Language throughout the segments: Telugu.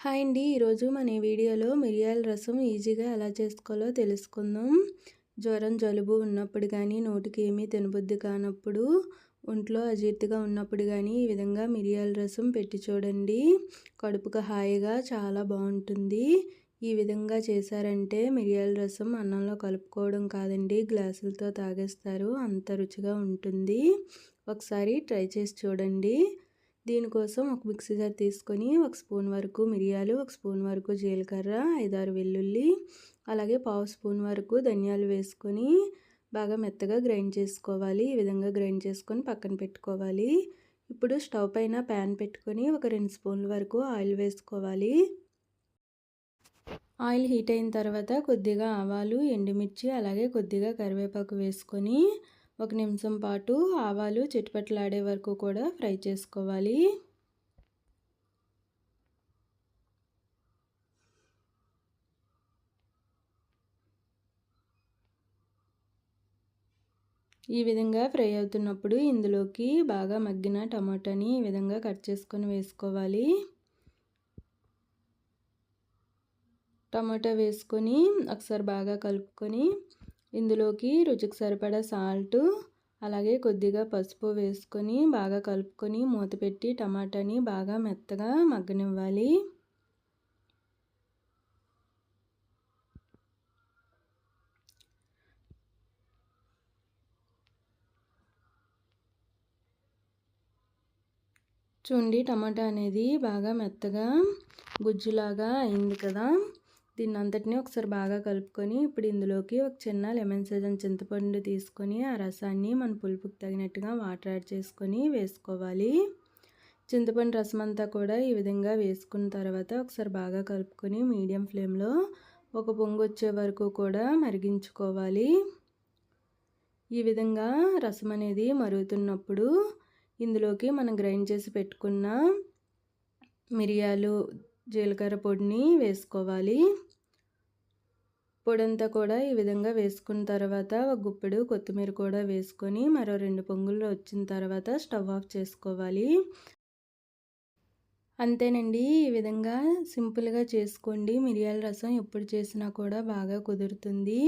హాయ్ అండి. ఈరోజు మన ఈ వీడియోలో మిరియాల రసం ఈజీగా ఎలా చేసుకోవాలో తెలుసుకుందాం. జ్వరం జలుబు ఉన్నప్పుడు కానీ నోటికి ఏమీ తినబుద్ధి కానప్పుడు ఒంట్లో అజీర్తిగా ఉన్నప్పుడు కానీ ఈ విధంగా మిరియాల రసం పెట్టి చూడండి. కడుపుకు హాయిగా చాలా బాగుంటుంది. ఈ విధంగా చేశారంటే మిరియాల రసం అన్నంలో కలుపుకోవడం కాదండి గ్లాసులతో తాగేస్తారు అంత రుచిగా ఉంటుంది. ఒకసారి ట్రై చేసి చూడండి. దీనికోసం ఒక మిక్సీ జార్ తీసుకొని ఒక స్పూన్ వరకు మిరియాలు ఒక స్పూన్ వరకు జీలకర్ర ఐదారు వెల్లుల్లి అలాగే పావు స్పూన్ వరకు ధనియాలు వేసుకొని బాగా మెత్తగా గ్రైండ్ చేసుకోవాలి. ఈ విధంగా గ్రైండ్ చేసుకొని పక్కన పెట్టుకోవాలి. ఇప్పుడు స్టవ్ పైన ప్యాన్ పెట్టుకొని ఒక రెండు స్పూన్ల వరకు ఆయిల్ వేసుకోవాలి. ఆయిల్ హీట్ అయిన తర్వాత కొద్దిగా ఆవాలు ఎండుమిర్చి అలాగే కొద్దిగా కరివేపాకు వేసుకొని ఒక నిమిషం పాటు ఆవాలు చిట్టుపట్లాడే వరకు కూడా ఫ్రై చేసుకోవాలి. ఈ విధంగా ఫ్రై అవుతున్నప్పుడు ఇందులోకి బాగా మగ్గిన టమాటాని ఈ విధంగా కట్ చేసుకొని వేసుకోవాలి. టమాటా వేసుకొని ఒకసారి బాగా కలుపుకొని ఇందులోకి రుచికి సరిపడా సాల్ట్ అలాగే కొద్దిగా పసుపు వేసుకొని బాగా కలుపుకొని మూత పెట్టి టమాటాని బాగా మెత్తగా మగ్గనివ్వాలి. చూడండి టమాటా అనేది బాగా మెత్తగా గుజ్జులాగా అయింది కదా. దీన్ని అంతటినీ ఒకసారి బాగా కలుపుకొని ఇప్పుడు ఇందులోకి ఒక చిన్న లెమన్ సీజన్ చింతపండు తీసుకొని ఆ రసాన్ని మన పులుపుకి తగినట్టుగా వాటర్ యాడ్ చేసుకొని వేసుకోవాలి. చింతపండు రసం అంతా కూడా ఈ విధంగా వేసుకున్న తర్వాత ఒకసారి బాగా కలుపుకొని మీడియం ఫ్లేమ్లో ఒక పొంగు వచ్చే వరకు కూడా మరిగించుకోవాలి. ఈ విధంగా రసం అనేది మరుగుతున్నప్పుడు ఇందులోకి మనం గ్రైండ్ చేసి పెట్టుకున్న మిరియాలు జీలకర్ర పొడిని వేసుకోవాలి. పొడంతా కూడా ఈ విధంగా వేసుకున్న తర్వాత ఒక గుప్పెడు కొత్తిమీర కూడా వేసుకొని మరో రెండు పొంగులు వచ్చిన తర్వాత స్టవ్ ఆఫ్ చేసుకోవాలి. అంతేనండి ఈ విధంగా సింపుల్గా చేసుకోండి. మిరియాల రసం ఎప్పుడు చేసినా కూడా బాగా కుదురుతుంది.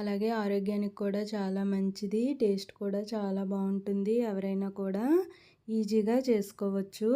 అలాగే ఆరోగ్యానికి కూడా చాలా మంచిది టేస్ట్ కూడా చాలా బాగుంటుంది. ఎవరైనా కూడా ఈజీగా చేసుకోవచ్చు.